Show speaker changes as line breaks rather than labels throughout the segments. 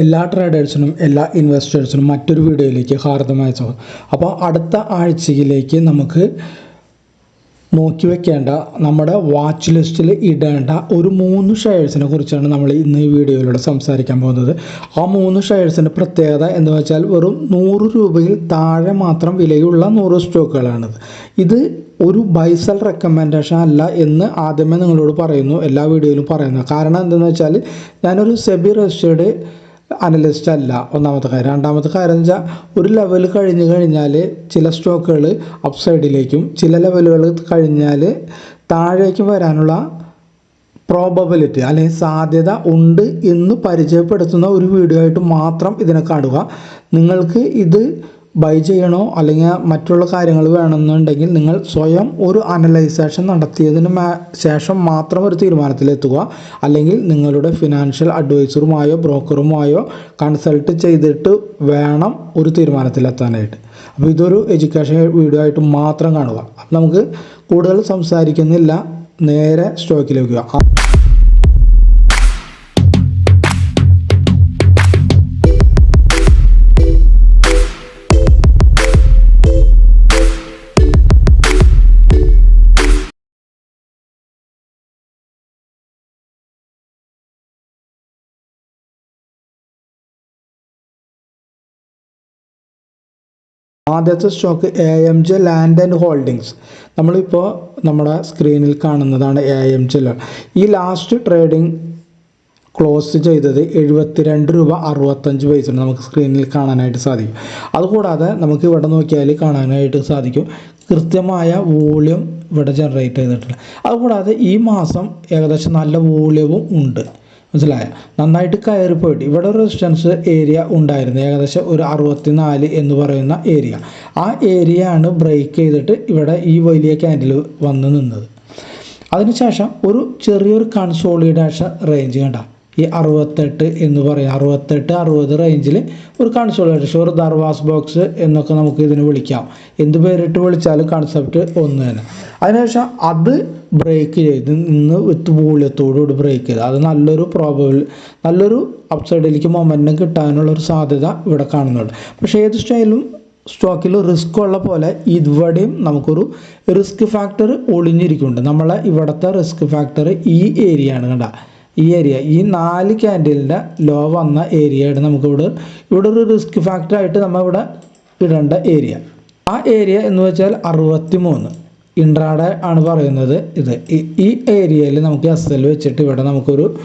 എല്ലാ ട്രേഡേഴ്സിനും എല്ലാ ഇൻവെസ്റ്റേഴ്സിനും മറ്റൊരു വീഡിയോയിലേക്ക് ഹാർദമായ സ്വാഗതം. അപ്പോൾ അടുത്ത ആഴ്ചയിലേക്ക് നമുക്ക് നോക്കി വെക്കേണ്ട നമ്മുടെ വാച്ച് ലിസ്റ്റിൽ ഇടേണ്ട ഒരു മൂന്ന് ഷെയർസിനെ കുറിച്ചാണ് നമ്മൾ ഇന്ന് ഈ വീഡിയോയിലൂടെ സംസാരിക്കാൻ പോകുന്നത്. ആ മൂന്ന് ഷെയർസിന്റെ പ്രത്യേകത എന്ന് വെച്ചാൽ വെറും നൂറ് രൂപയിൽ താഴെ മാത്രം വിലയുള്ള നൂറ് സ്റ്റോക്കുകളാണിത് ഇത് ഒരു ബൈസൽ റെക്കമെൻഡേഷൻ അല്ല എന്ന് ആദ്യമേ നിങ്ങളോട് പറയുന്നു എല്ലാ വീഡിയോയിലും പറയുന്നു. കാരണം എന്തെന്ന് വെച്ചാൽ ഞാനൊരു സെബി രജിസ്റ്റേർഡ് അനലിസ്റ്റ് അല്ല. ഒന്നാമത്തെ കാര്യം. രണ്ടാമത്തെ കാര്യം എന്ന് വെച്ചാൽ ഒരു ലെവൽ കഴിഞ്ഞ് കഴിഞ്ഞാൽ ചില സ്റ്റോക്കുകൾ അപ്സൈഡിലേക്കും ചില ലെവലുകൾ കഴിഞ്ഞാൽ താഴേക്ക് വരാനുള്ള പ്രോബബിലിറ്റി അല്ലെങ്കിൽ സാധ്യത ഉണ്ട് എന്ന് പരിചയപ്പെടുത്തുന്ന ഒരു വീഡിയോ ആയിട്ട് മാത്രം ഇതിനെ കാണുക. നിങ്ങൾക്ക് ഇത് ബൈ ചെയ്യണോ അല്ലെങ്കിൽ മറ്റുള്ള കാര്യങ്ങൾ വേണമെന്നുണ്ടെങ്കിൽ നിങ്ങൾ സ്വയം ഒരു അനലൈസേഷൻ നടത്തിയതിന് ശേഷം മാത്രം ഒരു തീരുമാനത്തിലെത്തുക അല്ലെങ്കിൽ നിങ്ങളുടെ ഫിനാൻഷ്യൽ അഡ്വൈസറുമായോ ബ്രോക്കറുമായോ കൺസൾട്ട് ചെയ്തിട്ട് വേണം ഒരു തീരുമാനത്തിലെത്താനായിട്ട് അപ്പോൾ ഇതൊരു എഡ്യൂക്കേഷൻ വീഡിയോ ആയിട്ട് മാത്രം കാണുക. നമുക്ക് കൂടുതൽ സംസാരിക്കുന്നില്ല. നേരെ സ്റ്റോക്കിലേക്ക് ആദ്യത്തെ stock A M J land and holdings നമ്മളിപ്പോൾ നമ്മുടെ സ്ക്രീനിൽ കാണുന്നതാണ് എ എം ജെ ഈ ലാസ്റ്റ് ട്രേഡിംഗ് ക്ലോസ് ചെയ്തത് എഴുപത്തിരണ്ട് രൂപ അറുപത്തഞ്ച് പൈസ നമുക്ക് സ്ക്രീനിൽ കാണാനായിട്ട് സാധിക്കും. അതുകൂടാതെ നമുക്ക് ഇവിടെ നോക്കിയാൽ കാണാനായിട്ട് സാധിക്കും. കൃത്യമായ വോളിയം ഇവിടെ ജനറേറ്റ് ചെയ്തിട്ടുണ്ട്. അതുകൂടാതെ ഈ മാസം ഏകദേശം നല്ല വോളിയവും ഉണ്ട്. മനസ്സിലായ? നന്നായിട്ട് കയറി പോയിട്ട് ഇവിടെ റെസിസ്റ്റൻസ് ഏരിയ ഉണ്ടായിരുന്നു. ഏകദേശം ഒരു അറുപത്തിനാല് എന്ന് പറയുന്ന ഏരിയ ആ ഏരിയ ആണ് ബ്രേക്ക് ചെയ്തിട്ട് ഇവിടെ ഈ വലിയ ക്യാൻഡിൽ വന്ന് നിന്നത്. അതിനുശേഷം ഒരു ചെറിയൊരു കൺസോളിഡേഷൻ റേഞ്ച് കണ്ട. ഈ അറുപത്തെട്ട് എന്ന് പറയും. അറുപത്തെട്ട് അറുപത് റേഞ്ചിൽ ഒരു കൺസോളേഷൻ ഒരു ദർവാസ് ബോക്സ് എന്നൊക്കെ നമുക്ക് ഇതിന് വിളിക്കാം. എന്ത് പേരിട്ട് വിളിച്ചാലും കൺസെപ്റ്റ് ഒന്ന് തന്നെ. അതിനുശേഷം അത് ബ്രേക്ക് ചെയ്ത് നിന്ന് വിത്ത് മൂല്യത്തോടുകൂടി ബ്രേക്ക് ചെയ്ത് അത് നല്ലൊരു പ്രോബബിൾ നല്ലൊരു അപ്സൈഡിലേക്ക് മൊമെന്റം കിട്ടാനുള്ള ഒരു സാധ്യത ഇവിടെ കാണുന്നുണ്ട്. പക്ഷേ ഏത് സ്റ്റൈലും സ്റ്റോക്കിൽ റിസ്ക് ഉള്ള പോലെ ഇവിടെയും നമുക്കൊരു റിസ്ക് ഫാക്ടർ ഒളിഞ്ഞിരിക്കുന്നുണ്ട്. നമ്മളെ ഇവിടുത്തെ റിസ്ക് ഫാക്ടർ ഈ ഏരിയ ആണ് കണ്ട. ഈ ഏരിയ ഈ നാല് ക്യാൻഡിലിന്റെ ലോ വന്ന ഏരിയയാണ് നമുക്കിവിടെ. ഇവിടെ ഒരു റിസ്ക് ഫാക്ടറായിട്ട് നമ്മളിവിടെ ഇടേണ്ട ഏരിയ ആ ഏരിയ എന്ന് വെച്ചാൽ അറുപത്തി മൂന്ന് ഇൻട്രാഡ ആണ് പറയുന്നത് ഇത്. ഈ- ഏരിയയിൽ നമുക്ക് എസ് എൽ വെച്ചിട്ട് ഇവിടെ നമുക്കൊരു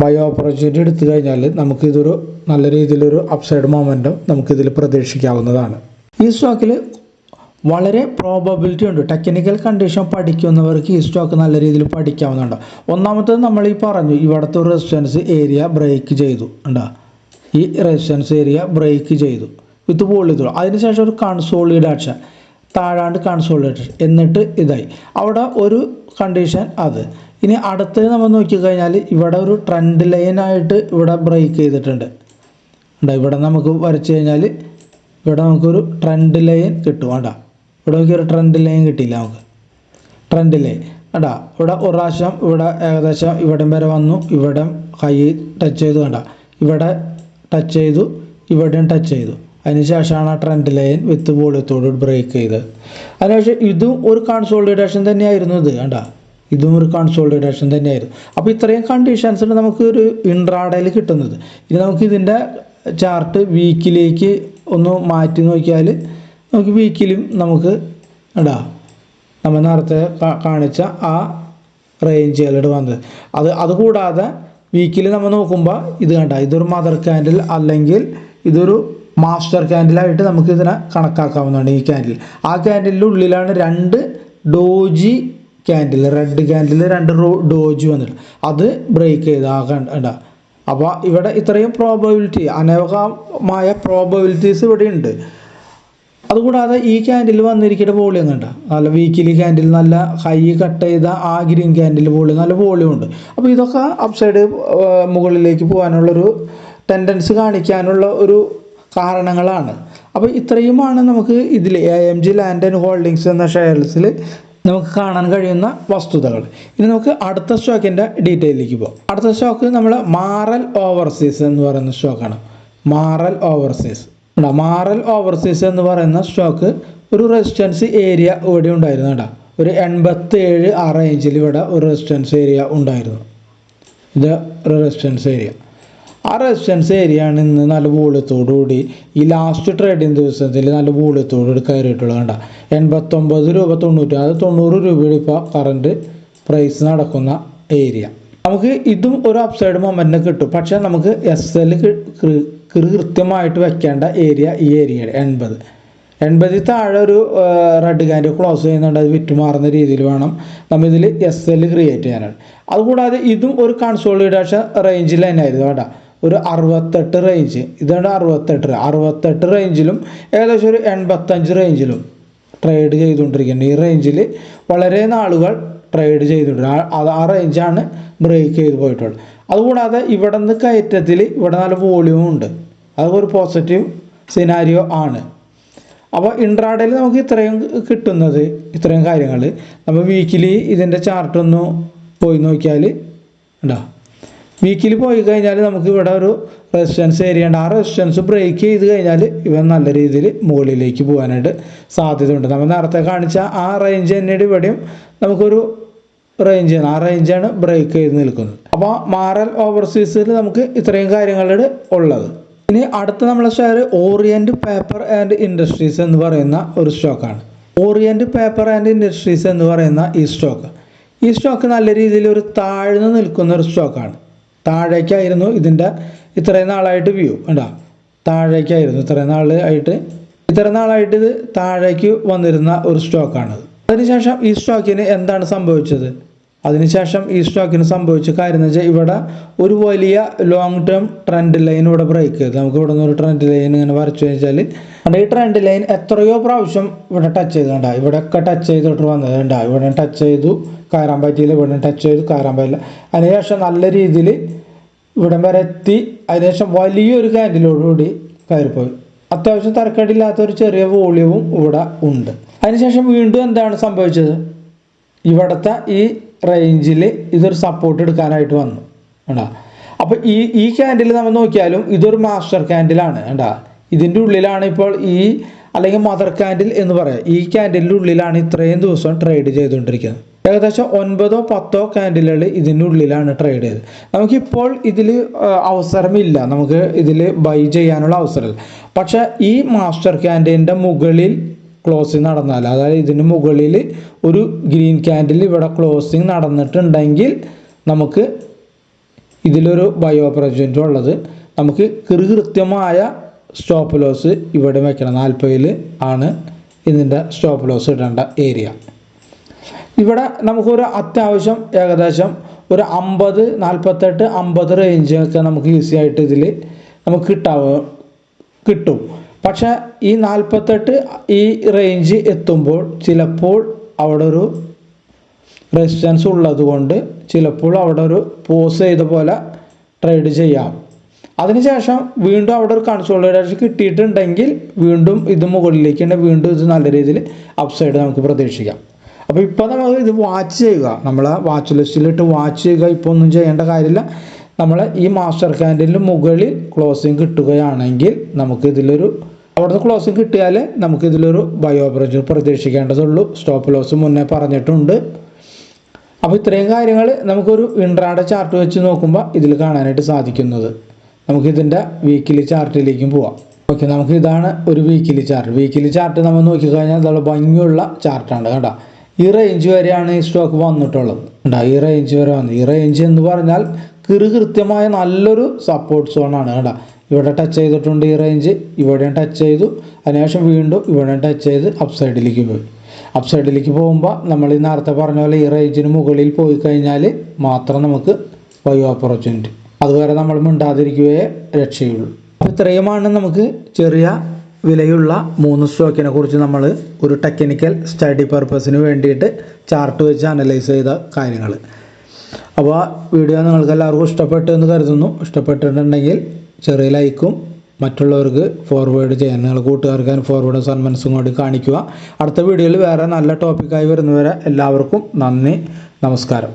ബയോ ഓപ്പർച്യൂണിറ്റി എടുത്തു കഴിഞ്ഞാൽ നമുക്കിതൊരു നല്ല രീതിയിലൊരു അപ്സൈഡ് മൊമെന്റം നമുക്കിതിൽ പ്രതീക്ഷിക്കാവുന്നതാണ്. ഈ സ്റ്റോക്കിൽ വളരെ പ്രോബബിലിറ്റി ഉണ്ട്. ടെക്നിക്കൽ കണ്ടീഷൻ പഠിക്കുന്നവർക്ക് ഈ സ്റ്റോക്ക് നല്ല രീതിയിൽ പഠിക്കാവുന്നുണ്ട് ഒന്നാമത്തത് നമ്മൾ ഈ പറഞ്ഞു ഇവിടുത്തെ റെസിസ്റ്റൻസ് ഏരിയ ബ്രേക്ക് ചെയ്തു. ഉണ്ടോ ഈ റെസിസ്റ്റൻസ് ഏരിയ ബ്രേക്ക് ചെയ്തു. വിത്ത് ചെയ്തു അതിനുശേഷം ഒരു കൺസോളിഡേഷൻ താഴാണ്ട് കൺസോളിഡേഷൻ എന്നിട്ട് ഇതായി. അവിടെ ഒരു കണ്ടീഷൻ അത്. ഇനി അടുത്തത് നമ്മൾ നോക്കിക്കഴിഞ്ഞാൽ ഇവിടെ ഒരു ട്രെൻഡ് ലൈനായിട്ട് ഇവിടെ ബ്രേക്ക് ചെയ്തിട്ടുണ്ട്. ഇവിടെ നമുക്ക് വരച്ച് കഴിഞ്ഞാൽ ഇവിടെ നമുക്കൊരു ട്രെൻഡ് ലൈൻ കിട്ടും. വേണ്ട ഇവിടെ നോക്കി ഒരു ട്രെൻഡ് ലൈൻ കിട്ടിയില്ല നമുക്ക്. ട്രെൻഡ് ലൈൻ കണ്ടാ ഇവിടെ ഒരു പ്രാവശ്യം ഇവിടെ ഏകദേശം ഇവിടം വരെ വന്നു. ഇവിടം കൈ ടച്ച് ചെയ്തു കണ്ട. ഇവിടെ ടച്ച് ചെയ്തു ഇവിടെയും ടച്ച് ചെയ്തു. അതിനുശേഷമാണ് ആ ട്രെൻഡ് ലൈൻ വിത്ത് വോളിയത്തോട് ബ്രേക്ക് ചെയ്തത്. അതിനുശേഷം ഇതും ഒരു കൺസോളിഡേഷൻ തന്നെയായിരുന്നു ഇത് കണ്ട. ഇതും ഒരു കൺസോളിഡേഷൻ തന്നെയായിരുന്നു. അപ്പോൾ ഇത്രയും കണ്ടീഷൻസിന് നമുക്ക് ഒരു ഇൻട്രാഡയിൽ കിട്ടുന്നത്. ഇനി നമുക്ക് ഇതിന്റെ ചാർട്ട് വീക്കിലേക്ക് ഒന്ന് മാറ്റി നോക്കിയാൽ നമുക്ക് വീക്കിലും നമുക്ക് ഇടാ. നമ്മൾ നേരത്തെ കാണിച്ച ആ റേഞ്ചുകളുടെ വന്നത് അത്. അതുകൂടാതെ വീക്കിൽ നമ്മൾ നോക്കുമ്പോൾ ഇത് കണ്ട ഇതൊരു മദർ ക്യാൻഡിൽ അല്ലെങ്കിൽ ഇതൊരു മാസ്റ്റർ ക്യാൻഡിലായിട്ട് നമുക്ക് ഇതിനെ കണക്കാക്കാവുന്നതാണ് ഈ ക്യാൻഡിൽ ആ ക്യാൻഡിലിന്റെ ഉള്ളിലാണ് രണ്ട് ഡോജി ക്യാൻഡിൽ റെഡ് ക്യാൻഡിൽ രണ്ട് റോ ഡോജി വന്നിട്ട്. അത് ബ്രേക്ക് ചെയ്ത് ആ കണ്ട അപ്പോൾ ഇവിടെ ഇത്രയും പ്രോബബിലിറ്റി അനേകമായ പ്രോബബിലിറ്റീസ് ഇവിടെ ഉണ്ട്. അതുകൂടാതെ ഈ ക്യാൻഡിൽ വന്നിരിക്കുന്ന വോളിയം കണ്ട. നല്ല വീക്കിലി ക്യാൻഡിൽ നല്ല ഹൈ കട്ട് ചെയ്ത ആ ഗ്രീൻ ക്യാൻഡിൽ വോളിയം നല്ല വോളിയം ഉണ്ട്. അപ്പോൾ ഇതൊക്കെ അപ്സൈഡ് മുകളിലേക്ക് പോകാനുള്ളൊരു ടെൻഡൻസ് കാണിക്കാനുള്ള ഒരു കാരണങ്ങളാണ്. അപ്പോൾ ഇത്രയുമാണ് നമുക്ക് ഇതിൽ A M G land and holdings എന്ന ഷെയർസിൽ നമുക്ക് കാണാൻ കഴിയുന്ന വസ്തുതകൾ. ഇനി നമുക്ക് അടുത്ത സ്റ്റോക്കിന്റെ ഡീറ്റെയിലേക്ക് പോകാം. അടുത്ത സ്റ്റോക്ക് നമ്മൾ മാറൽ ഓവർസീസ് എന്ന് പറയുന്ന സ്റ്റോക്കാണ് മാറൽ ഓവർസീസ് ഉണ്ടോ മാറൽ ഓവർസീസ് എന്ന് പറയുന്ന സ്റ്റോക്ക് ഒരു റെസിസ്റ്റൻസ് ഏരിയ ഇവിടെ ഉണ്ടായിരുന്നു കേട്ടോ. ഒരു എൺപത്തി ഏഴ് ആ റേഞ്ചിൽ ഇവിടെ ഒരു റെസിസ്റ്റൻസ് ഏരിയ ഉണ്ടായിരുന്നു. ഇത് ഒരു റെസിസ്റ്റൻസ് ഏരിയ ആ റെസിസ്റ്റൻസ് ഏരിയ ആണ് ഇന്ന് നല്ല കൂടി ഈ ലാസ്റ്റ് ട്രേഡിങ് ദിവസത്തിൽ നല്ല കൂടി കയറിയിട്ടുള്ളത് കണ്ട. എൺപത്തൊമ്പത് രൂപ തൊണ്ണൂറ്റി അത് തൊണ്ണൂറ് രൂപയുടെ ഇപ്പോൾ കറണ്ട് പ്രൈസ് നടക്കുന്ന ഏരിയ നമുക്ക് ഇതും ഒരു അപ്സൈഡ് മൊമെന്റിന് കിട്ടും. പക്ഷേ നമുക്ക് എസ് എൽ കൃത്യമായിട്ട് വെക്കേണ്ട ഏരിയ ഈ ഏരിയയുടെ എൺപത്. എൺപതിൽ താഴെ ഒരു റെഡ് കാൻഡ് ക്ലോസ് ചെയ്യുന്നുണ്ട്. അത് വിറ്റുമാറുന്ന രീതിയിൽ വേണം നമ്മൾ ഇതിൽ എസ് എൽ ക്രിയേറ്റ് ചെയ്യാനാണ് അതുകൂടാതെ ഇതും ഒരു കൺസോളിഡേഷൻ റേഞ്ചിൽ തന്നെ ആയിരുന്നു കേട്ടോ. ഒരു അറുപത്തെട്ട് റേഞ്ച് ഇതാണ് അറുപത്തെട്ട്. അറുപത്തെട്ട് റേഞ്ചിലും ഏകദേശം ഒരു എൺപത്തഞ്ച് റേഞ്ചിലും ട്രേഡ് ചെയ്തുകൊണ്ടിരിക്കുന്നത് ഈ റേഞ്ചിൽ വളരെ നാളുകൾ ട്രേഡ് ചെയ്തിട്ടുണ്ട്. അത് ആ റേഞ്ചാണ് ബ്രേക്ക് ചെയ്ത് പോയിട്ടുള്ളത്. അതുകൂടാതെ ഇവിടെ നിന്ന് കയറ്റത്തിൽ ഇവിടെ നല്ല വോളിയൂം ഉണ്ട്. അതൊക്കെ ഒരു പോസിറ്റീവ് സിനാരിയോ ആണ് അപ്പോൾ ഇൻട്രാഡേയിൽ നമുക്ക് ഇത്രയും കിട്ടുന്നത് ഇത്രയും കാര്യങ്ങൾ നമ്മൾ വീക്കിലി ഇതിന്റെ ചാർട്ട് ഒന്ന് പോയി നോക്കിയാൽ ഉണ്ടോ വീക്കിലി പോയി കഴിഞ്ഞാൽ നമുക്ക് ഇവിടെ ഒരു റെസിസ്റ്റൻസ് ഏരിയ ഉണ്ട്. ആ റെസിസ്റ്റൻസ് ബ്രേക്ക് ചെയ്ത് കഴിഞ്ഞാൽ ഇവൻ നല്ല രീതിയിൽ മുകളിലേക്ക് പോകാനായിട്ട് സാധ്യതയുണ്ട്. നമ്മൾ നേരത്തെ കാണിച്ച ആ റേഞ്ച് തന്നെയാണ് ഇവിടെയും നമുക്കൊരു റേഞ്ച് ആ റേഞ്ചാണ് ബ്രേക്ക് ചെയ്ത് നിൽക്കുന്നത്. അപ്പോൾ മാറൽ ഓവർസീസിൽ നമുക്ക് ഇത്രയും കാര്യങ്ങളാണ് ഉള്ളത്. ഇനി അടുത്ത നമ്മളെ share Orient Paper and Industries എന്ന് പറയുന്ന ഒരു സ്റ്റോക്കാണ്. ഓറിയന്റ് പേപ്പർ ആൻഡ് ഇൻഡസ്ട്രീസ് എന്ന് പറയുന്ന ഈ സ്റ്റോക്ക്. ഈ സ്റ്റോക്ക് നല്ല രീതിയിൽ ഒരു താഴ്ന്നു നിൽക്കുന്ന ഒരു സ്റ്റോക്കാണ്. താഴേക്കായിരുന്നു ഇതിന്റെ ഇത്രയും നാളായിട്ട് വ്യൂ. കണ്ടോ? താഴേക്കായിരുന്നു ഇത്രയും നാളായിട്ട്. ഇത്രയും നാളായിട്ട് ഇത് താഴേക്ക് വന്നിരുന്ന ഒരു സ്റ്റോക്കാണ് അതിനുശേഷം ഈ സ്റ്റോക്കിന് എന്താണ് സംഭവിച്ചത്? അതിനുശേഷം ഈ സ്റ്റോക്കിന് സംഭവിച്ച കാര്യം എന്ന് വെച്ചാൽ ഇവിടെ ഒരു വലിയ ലോങ് ടേം ട്രെൻഡ് ലൈൻ ഇവിടെ ബ്രേക്ക് ചെയ്തു. നമുക്ക് ഇവിടെ നിന്ന് ഒരു ട്രെൻഡ് ലൈൻ ഇങ്ങനെ വരച്ചു വെച്ചാൽ ഈ ട്രെൻഡ് ലൈൻ എത്രയോ പ്രാവശ്യം ഇവിടെ ടച്ച് ചെയ്തുണ്ടാ ഇവിടെയൊക്കെ ടച്ച് ചെയ്തിട്ട് വന്നത് ഉണ്ടാ ഇവിടെ ടച്ച് ചെയ്തു കയറാൻ പറ്റിയില്ല. ഇവിടെ ടച്ച് ചെയ്തു കയറാൻ പറ്റില്ല അതിനുശേഷം നല്ല രീതിയിൽ ഇവിടം വരെ എത്തി. അതിനുശേഷം വലിയൊരു ക്യാൻഡിലോടുകൂടി കയറിപ്പോയി. അത്യാവശ്യം തരക്കേടില്ലാത്ത ഒരു ചെറിയ വോളിയവും ഇവിടെ ഉണ്ട്. അതിനുശേഷം വീണ്ടും എന്താണ് സംഭവിച്ചത്? ഇവിടുത്തെ ഈ റേഞ്ചിൽ ഇതൊരു സപ്പോർട്ട് എടുക്കാനായിട്ട് വന്നു കണ്ടാ? അപ്പോൾ ഈ ഈ ക്യാൻഡിൽ നമ്മൾ നോക്കിയാലും ഇതൊരു മാസ്റ്റർ ക്യാൻഡിലാണ് കണ്ടാ? ഇതിന്റെ ഉള്ളിലാണ് ഇപ്പോൾ ഈ അല്ലെങ്കിൽ മദർ ക്യാൻഡിൽ എന്ന് പറയാം. ഈ ക്യാൻഡിലിന്റെ ഉള്ളിലാണ് ഇത്രയും ദിവസം ട്രേഡ് ചെയ്തുകൊണ്ടിരിക്കുന്നത്. ഏകദേശം ഒൻപതോ പത്തോ ക്യാൻഡിലുകൾ ഇതിന്റെ ഉള്ളിലാണ് ട്രേഡ് ചെയ്തത്. നമുക്കിപ്പോൾ ഇതിൽ അവസരമില്ല. നമുക്ക് ഇതിൽ ബൈ ചെയ്യാനുള്ള അവസരമില്ല. പക്ഷേ ഈ മാസ്റ്റർ ക്യാൻഡിലിന്റെ മുകളിൽ ക്ലോസിങ് നടന്നാൽ അതായത് ഇതിന് മുകളിൽ ഒരു ഗ്രീൻ ക്യാൻഡിൽ ഇവിടെ ക്ലോസിങ് നടന്നിട്ടുണ്ടെങ്കിൽ നമുക്ക് ഇതിലൊരു ബയോ ഓപ്പർച്യൂണിറ്റി ഉള്ളത്. നമുക്ക് കൃത്യമായ സ്റ്റോപ്പ് ലോസ് ഇവിടെ വെക്കണം. നാൽപ്പതിൽ ആണ് ഇതിന്റെ സ്റ്റോപ്പ് ലോസ് ഇടേണ്ട ഏരിയ ഇവിടെ നമുക്കൊരു അത്യാവശ്യം ഏകദേശം ഒരു അമ്പത് നാൽപ്പത്തെട്ട് അമ്പത് റേഞ്ചൊക്കെ നമുക്ക് ഈസി ആയിട്ട് ഇതിൽ നമുക്ക് കിട്ടാവോ കിട്ടും. പക്ഷേ ഈ നാൽപ്പത്തെട്ട് ഈ റേഞ്ച് എത്തുമ്പോൾ ചിലപ്പോൾ അവിടെ ഒരു റെസിസ്റ്റൻസ് ഉള്ളത് കൊണ്ട് ചിലപ്പോൾ അവിടെ ഒരു പോസ് ചെയ്ത പോലെ ട്രേഡ് ചെയ്യാം. അതിനുശേഷം വീണ്ടും അവിടെ ഒരു കൺസോളിഡേഷൻ കിട്ടിയിട്ടുണ്ടെങ്കിൽ വീണ്ടും ഇത് മുകളിലേക്ക് തന്നെ വീണ്ടും ഇത് നല്ല രീതിയിൽ അപ്സൈഡ് നമുക്ക് പ്രതീക്ഷിക്കാം. അപ്പോൾ ഇപ്പോൾ നമ്മൾ ഇത് വാച്ച് ചെയ്യുക. നമ്മൾ വാച്ച് ലിസ്റ്റിലിട്ട് വാച്ച് ചെയ്യുക. ഇപ്പോൾ ഒന്നും ചെയ്യേണ്ട കാര്യമില്ല. നമ്മൾ ഈ മാസ്റ്റർ ക്യാൻഡലിന് മുകളിൽ ക്ലോസിങ് കിട്ടുകയാണെങ്കിൽ നമുക്ക് ഇതിലൊരു അവിടുന്ന് ക്ലോസിങ് കിട്ടിയാൽ നമുക്ക് ഇതിലൊരു ബയോ പ്രൊജക്ട് പ്രതീക്ഷിക്കേണ്ടതുള്ളൂ. സ്റ്റോപ്പ് ലോസ് മുന്നേ പറഞ്ഞിട്ടുണ്ട്. അപ്പോൾ ഇത്രയും കാര്യങ്ങൾ നമുക്കൊരു ഇൻട്രാഡ ചാർട്ട് വെച്ച് നോക്കുമ്പോൾ ഇതിൽ കാണാനായിട്ട് സാധിക്കുന്നത്. നമുക്കിതിന്റെ വീക്കിലി ചാർട്ടിലേക്കും പോവാം. ഓക്കെ നമുക്ക് ഇതാണ് ഒരു വീക്കിലി ചാർട്ട് വീക്കിലി ചാർട്ട് നമ്മൾ നോക്കിക്കഴിഞ്ഞാൽ നല്ല ഭംഗിയുള്ള ചാർട്ടാണ് കേട്ടോ. ഈ റേഞ്ച് വരെയാണ് ഈ സ്റ്റോക്ക് വന്നിട്ടുള്ളത്. കണ്ടോ? ഈ റേഞ്ച് വരെ വന്നു. ഈ റേഞ്ച് എന്ന് പറഞ്ഞാൽ കിറു കൃത്യമായ നല്ലൊരു സപ്പോർട്ട് സോണാണ് കേട്ടോ. ഇവിടെ ടച്ച് ചെയ്തിട്ടുണ്ട് ഈ റേഞ്ച് ഇവിടെയും ടച്ച് ചെയ്തു. അതിനുശേഷം വീണ്ടും ഇവിടെയും ടച്ച് ചെയ്ത് അപ്സൈഡിലേക്ക് പോയി. അപ് സൈഡിലേക്ക് പോകുമ്പോൾ നമ്മൾ ഈ നേരത്തെ പറഞ്ഞ പോലെ ഈ റേഞ്ചിന് മുകളിൽ പോയി കഴിഞ്ഞാൽ മാത്രം നമുക്ക് ബയോ ഓപ്പർച്യൂണിറ്റി അതുവരെ നമ്മൾ മിണ്ടാതിരിക്കുകയേ രക്ഷയുള്ളൂ. അപ്പോൾ ഇത്രയുമാണ് നമുക്ക് ചെറിയ വിലയുള്ള മൂന്ന് സ്റ്റോക്കിനെ കുറിച്ച് നമ്മൾ ഒരു ടെക്നിക്കൽ സ്റ്റഡി പർപ്പസിന് വേണ്ടിയിട്ട് ചാർട്ട് വെച്ച് അനലൈസ് ചെയ്ത കാര്യങ്ങൾ അപ്പോൾ വീഡിയോ നിങ്ങൾക്ക് എല്ലാവർക്കും ഇഷ്ടപ്പെട്ടു എന്ന് കരുതുന്നു. ഇഷ്ടപ്പെട്ടിട്ടുണ്ടെങ്കിൽ ചെറിയ ലൈക്കും മറ്റുള്ളവർക്ക് ഫോർവേഡ് ചെയ്യാൻ നിങ്ങൾ കൂട്ടുകാർക്ക് ഫോർവേഡ് സന്മനസ്സും കൂടി കാണിക്കുക. അടുത്ത വീഡിയോയിൽ വേറെ നല്ല ടോപ്പിക്കായി വരുന്നവരെ എല്ലാവർക്കും നന്ദി നമസ്കാരം.